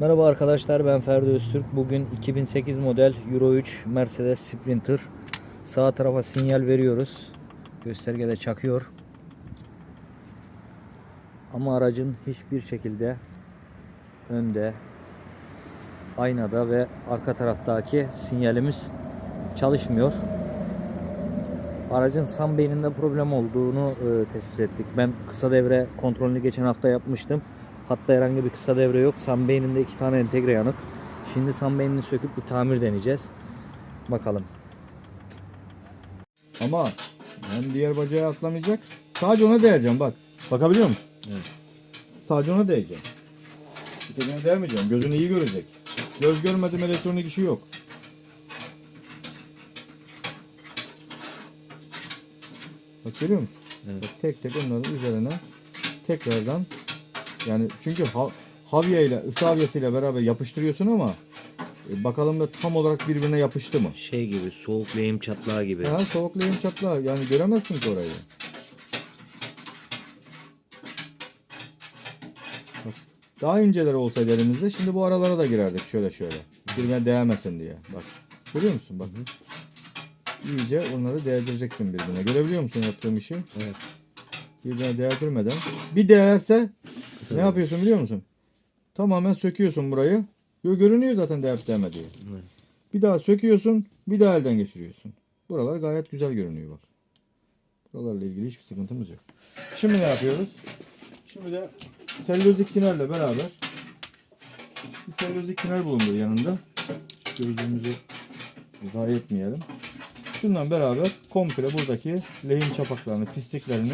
Merhaba arkadaşlar ben Ferdi Öztürk. Bugün 2008 model Euro 3 Mercedes Sprinter. Sağ tarafa sinyal veriyoruz. Göstergede çakıyor. Ama aracın hiçbir şekilde önde, aynada ve arka taraftaki sinyalimiz çalışmıyor. Aracın sam beyninde problem olduğunu e, tespit ettik. Ben kısa devre kontrolünü geçen hafta yapmıştım. Hatta herhangi bir kısa devre yok. Sam beyninde iki tane entegre yanık. Şimdi sam beynini söküp bir tamir deneyeceğiz. Bakalım. Ama ben diğer bacağı atlamayacak. Sadece ona değeceğim bak. Bakabiliyor musun? Evet. Sadece ona değeceğim. Ötekine değmeyeceğim. Gözünü iyi görecek. Göz görmedim elektronik işi yok. Bak görüyor musun? Evet. Bak tek tek onların üzerine tekrardan yani çünkü ha, havya ile ısı havyasıyla beraber yapıştırıyorsun ama e, bakalım da tam olarak birbirine yapıştı mı? Şey gibi soğuk lehim çatlağı gibi. Ha, soğuk lehim çatlağı yani göremezsin ki orayı. Bak, Daha inceler olsaydı elimizde şimdi bu aralara da girerdik şöyle şöyle. Birbirine değmesin diye. Bak. Görüyor musun? Bak. İyice onları değdireceksin birbirine. Görebiliyor musun yaptığım işi? Evet. Birbirine değdirmeden. Bir değerse Ne yapıyorsun biliyor musun? Tamamen söküyorsun burayı. Yo, görünüyor zaten değip değmediği. Evet. Bir daha söküyorsun, bir daha elden geçiriyorsun. Buralar gayet güzel görünüyor bak. Buralarla ilgili hiçbir sıkıntımız yok. Şimdi ne yapıyoruz? Şimdi de selülozik tinerle beraber bir selülozik tiner bulundu yanında. Gözlüğümüzü zayi etmeyelim. Şundan beraber komple buradaki lehim çapaklarını, pisliklerini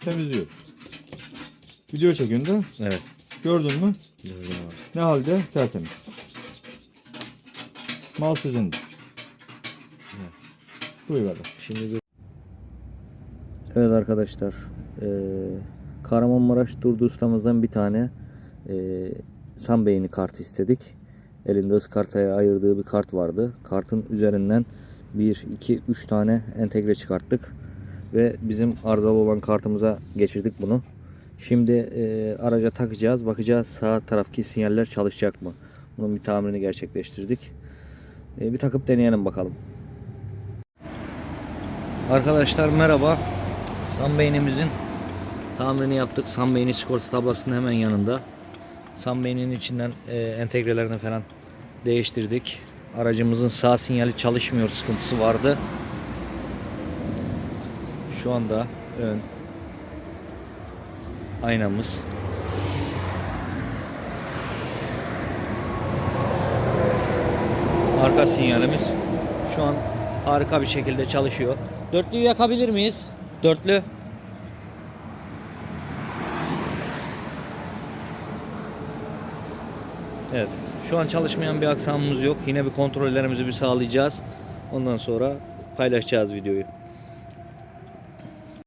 temizliyoruz. Video çekiyorsun Evet. gördün mü? Gördüm abi. Ne halde? Tertemiz. Mal sizindir. Buyur kardeş. Şimdi bir... Evet arkadaşlar. eee Kahramanmaraş Durdu ustamızdan bir tane eee Sam beyni kartı istedik. Elinde ıskartaya ayırdığı bir kart vardı. Kartın üzerinden 1, 2, 3 tane entegre çıkarttık. Ve bizim arızalı olan kartımıza geçirdik bunu. Şimdi eee, araca takacağız. Bakacağız sağ taraftaki sinyaller çalışacak mı? Bunun bir tamirini gerçekleştirdik. Eee, bir takıp deneyelim bakalım. Arkadaşlar merhaba. Sam beynimizin tamirini yaptık. Sam beyni sigorta tablasının hemen yanında. Sam beyninin içinden e, entegrelerini falan değiştirdik. Aracımızın sağ sinyali çalışmıyor sıkıntısı vardı. Şu anda ön aynamız. Arka sinyalimiz şu an harika bir şekilde çalışıyor. Dörtlüyü yakabilir miyiz? Dörtlü. Evet. Şu an çalışmayan bir aksamımız yok. Yine bir kontrollerimizi bir sağlayacağız. Ondan sonra paylaşacağız videoyu.